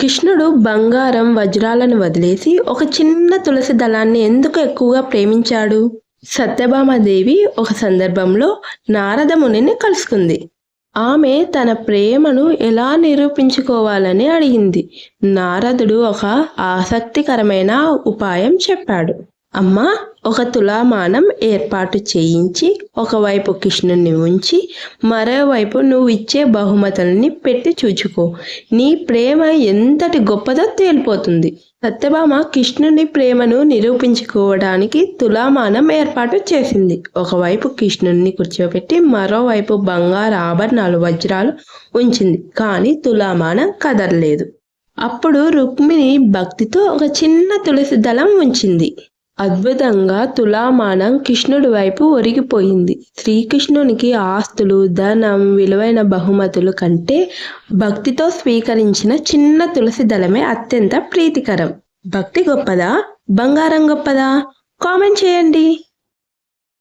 కృష్ణుడు బంగారం వజ్రాలను వదిలేసి ఒక చిన్న తులసి దళాన్ని ఎందుకు ఎక్కువగా ప్రేమించాడు? సత్యభామాదేవి ఒక సందర్భంలో నారద మునిని కలుసుకుంది. ఆమె తన ప్రేమను ఎలా నిరూపించుకోవాలని అడిగింది. నారదుడు ఒక ఆసక్తికరమైన ఉపాయం చెప్పాడు. అమ్మా ఒక తులామానం ఏర్పాటు చేయించి ఒకవైపు కృష్ణుని ఉంచి మరోవైపు నువ్వు ఇచ్చే బహుమతుల్ని పెట్టి చూచుకో. నీ ప్రేమ ఎంతటి గొప్పదో తేలిపోతుంది. సత్యభామ కృష్ణుని ప్రేమను నిరూపించుకోవడానికి తులామానం ఏర్పాటు చేసింది. ఒకవైపు కృష్ణుని కూర్చోబెట్టి మరోవైపు బంగారు ఆభరణాలు వజ్రాలు ఉంచింది. కానీ తులామానం కదలలేదు. అప్పుడు రుక్మిణి భక్తితో ఒక చిన్న తులసి దళం ఉంచింది. అద్భుతంగా తులామానం కృష్ణుడి వైపు ఒరిగిపోయింది. శ్రీకృష్ణునికి ఆస్తులు ధనం విలువైన బహుమతులు కంటే భక్తితో స్వీకరించిన చిన్న తులసి దళమే అత్యంత ప్రీతికరం. భక్తి గొప్పదా? బంగారం గొప్పదా? కామెంట్ చేయండి.